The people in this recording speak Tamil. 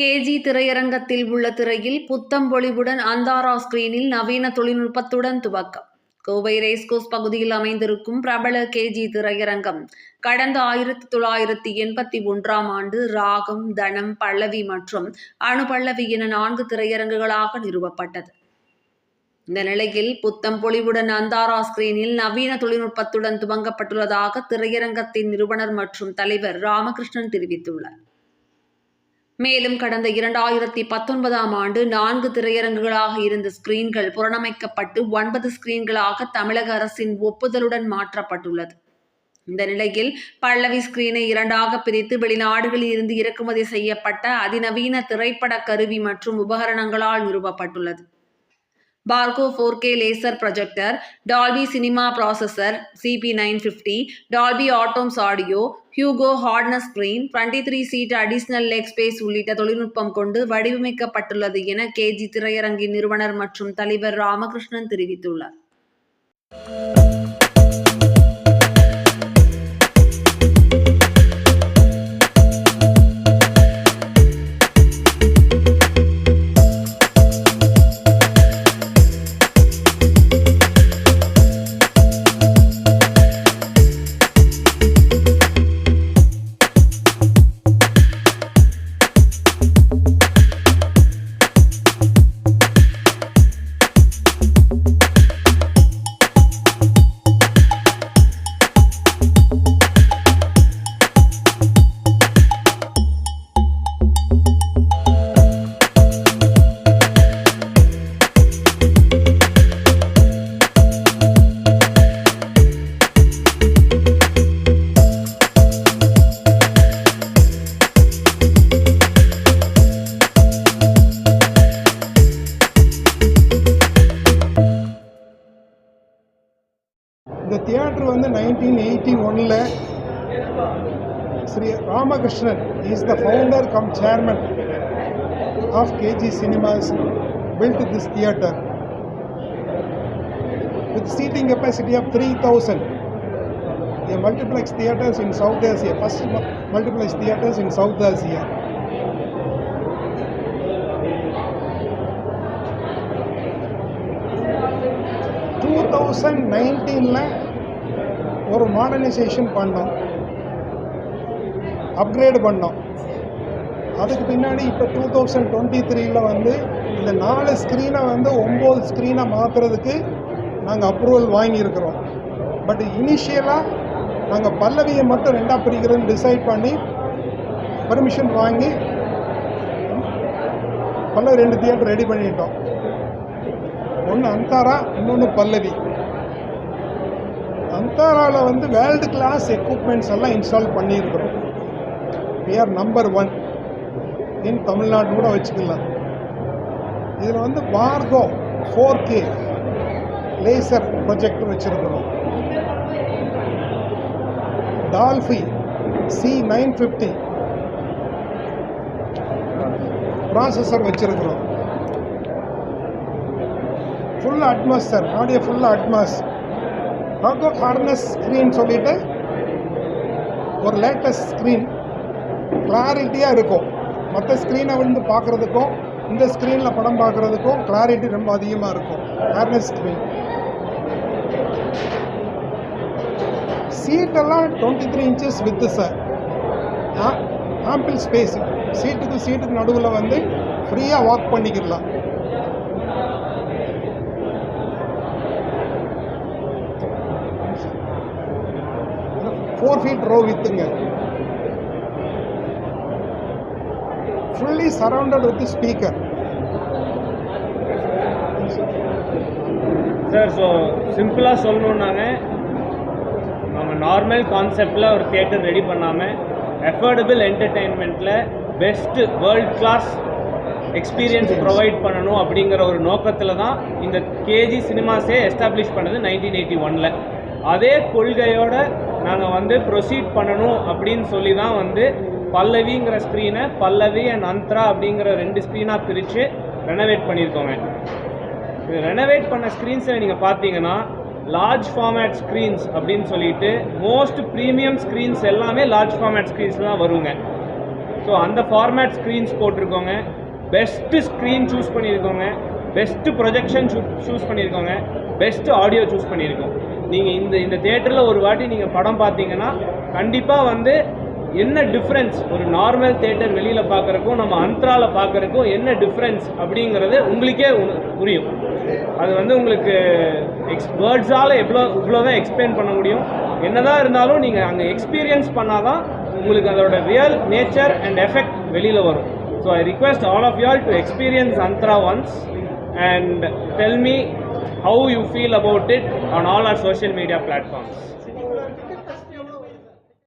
கேஜி திரையரங்கத்தில் உள்ள திரையில் புத்தம் பொலிவுடன் அந்தாரா ஸ்கிரீனில் நவீன தொழில்நுட்பத்துடன் துவக்கம். கோவை ரேஸ்கோஸ் பகுதியில் அமைந்திருக்கும் பிரபல கேஜி திரையரங்கம் கடந்த ஆயிரத்தி தொள்ளாயிரத்தி எண்பத்தி ஒன்றாம் ஆண்டு ராகம் தனம் பல்லவி மற்றும் அணுபல்லவி என நான்கு திரையரங்குகளாக நிறுவப்பட்டது. இந்த நிலையில் புத்தம் பொலிவுடன் அந்தாரா ஸ்கிரீனில் நவீன தொழில்நுட்பத்துடன் துவங்கப்பட்டுள்ளதாக திரையரங்கத்தின் நிறுவனர் மற்றும் தலைவர் ராமகிருஷ்ணன் தெரிவித்துள்ளார். மேலும் கடந்த இரண்டாயிரத்தி பத்தொன்பதாம் ஆண்டு நான்கு திரையரங்குகளாக இருந்த ஸ்கிரீன்கள் புறணமைக்கப்பட்டு ஒன்பது ஸ்கிரீன்களாக தமிழக அரசின் ஒப்புதலுடன் மாற்றப்பட்டுள்ளது. இந்த நிலையில் பல்லவி ஸ்கிரீனை இரண்டாக பிரித்து வெளிநாடுகளில் இருந்து இறக்குமதி செய்யப்பட்ட அதிநவீன திரைப்பட கருவி மற்றும் உபகரணங்களால் நிறுவப்பட்டுள்ளது. Barco four K laser projector Dolby cinema processor CP nine fifty Dolby Atmos audio Hugo Harkness screen twenty three seat additional leg space உள்ளிட்ட தொழில்நுட்பம் கொண்டு வடிவமைக்கப்பட்டுள்ளது என கேஜி திரையரங்கின் நிறுவனர் மற்றும் தலைவர் ராமகிருஷ்ணன் தெரிவித்துள்ளார். இந்த தியேட்டர் வந்து நைன்டீன் எயிட்டி ஒனில் Sri Ramakrishnan is the founder cum chairman of KG Cinemas built this theatre with seating capacity of 3000 a multiplex theatres in south asia first mu- multiplex theatres in south asia two thousand நைன்டீனில் ஒரு மாடர்னைசேஷன் பண்ணோம். அப்கிரேடு பண்ணோம். அதுக்கு பின்னாடி இப்போ டூ தௌசண்ட் டுவெண்ட்டி த்ரீயில் வந்து இந்த நாலு ஸ்க்ரீனை வந்து ஒம்பது ஸ்க்ரீனை மாற்றுறதுக்கு நாங்கள் அப்ரூவல் வாங்கியிருக்கிறோம். பட் இனிஷியலாக நாங்கள் பல்லவியை மட்டும் ரெண்டாக பிரிக்கிறதுன்னு டிசைட் பண்ணி பர்மிஷன் வாங்கி பல்லவி ரெண்டு தியேட்டர் ரெடி பண்ணிட்டோம். ஒன்று அந்தாரா இன்னொன்று பல்லவி. அந்தாராவில் வந்து வேர்ல்டு கிளாஸ் எக்யூப்மெண்ட்ஸ் எல்லாம் இன்ஸ்டால் பண்ணியிருக்கிறோம். We are number one in Tamil Nadu கூட வச்சுக்கலாம். இதில் வந்து Barco four K laser project வச்சுருக்கிறோம். Dolby C nine fifty processor வச்சுருக்கிறோம். ஃபுல் அட்மாஸ் சார் ஆடியோ ஃபுல்லாக அட்மாஸ் ஆகோ ஹார்னஸ் ஸ்க்ரீன் சொல்லிட்டு ஒரு லேட்டஸ்ட் ஸ்க்ரீன் கிளாரிட்டியாக இருக்கும். மற்ற ஸ்க்ரீனை வந்து பார்க்குறதுக்கும் இந்த ஸ்க்ரீனில் படம் பார்க்குறதுக்கும் கிளாரிட்டி ரொம்ப அதிகமாக இருக்கும். Harkness screen சீட்டெல்லாம் twenty three inches with sir ample space சீட்டுக்கு சீட்டுக்கு நடுவில் வந்து ஃப்ரீயாக வாக் பண்ணிக்கிடலாம் four feet row வித்துங்க fully surrounded with speaker sir so சிம்பிளாக சொல்லணுன்னாங்க நம்ம நார்மல் கான்செப்டில் ஒரு தியேட்டர் ரெடி பண்ணாமல் affordable என்டர்டெயின்மெண்ட்டில் best world class experience provide பண்ணணும் அப்படிங்கிற ஒரு நோக்கத்தில் தான் இந்த கேஜி சினிமாஸே எஸ்டாப்ளிஷ் பண்ணது நைன்டீன் எயிட்டி ஒனில் அதே கொள்கையோட நாங்கள் வந்து ப்ரொசீட் பண்ணணும் அப்படின்னு சொல்லி தான் வந்து பல்லவிங்கிற ஸ்க்ரீனை பல்லவி அண்ட் அந்த்ரா அப்படிங்கிற ரெண்டு ஸ்க்ரீனாக பிரித்து ரெனோவேட் பண்ணியிருக்கோங்க. இது ரெனோவேட் பண்ண ஸ்க்ரீன்ஸில் நீங்கள் பார்த்தீங்கன்னா லார்ஜ் ஃபார்மேட் ஸ்க்ரீன்ஸ் அப்படின்னு சொல்லிட்டு மோஸ்ட் ப்ரீமியம் ஸ்க்ரீன்ஸ் எல்லாமே லார்ஜ் ஃபார்மேட் ஸ்க்ரீன்ஸ் தான் வருங்க. ஸோ அந்த ஃபார்மேட் ஸ்க்ரீன்ஸ் போட்டிருக்கோங்க. பெஸ்ட்டு ஸ்க்ரீன் சூஸ் பண்ணியிருக்கோங்க. பெஸ்ட்டு ப்ரொஜெக்ஷன் சூஸ் பண்ணியிருக்கோங்க. பெஸ்ட்டு ஆடியோ சூஸ் பண்ணியிருக்கோம். நீங்கள் இந்த இந்த தேட்டரில் ஒரு வாட்டி நீங்கள் படம் பார்த்தீங்கன்னா கண்டிப்பாக வந்து என்ன டிஃப்ரென்ஸ் ஒரு நார்மல் தேட்டர் வெளியில் பார்க்குறக்கும் நம்ம அந்த்ரால பார்க்குறக்கும் என்ன டிஃப்ரென்ஸ் அப்படிங்கிறது உங்களுக்கே புரியும். அது வந்து உங்களுக்கு எக்ஸ் வேர்ட்ஸால் எவ்வளோ இவ்வளோ தான் எக்ஸ்பிளைன் பண்ண முடியும். என்னதான் இருந்தாலும் நீங்கள் அங்கே எக்ஸ்பீரியன்ஸ் பண்ணால் தான் உங்களுக்கு அதோட ரியல் நேச்சர் அண்ட் எஃபெக்ட் வெளியில் வரும். So I request all of y'all to experience Antara once and tell me how you feel about it on all our social media platforms.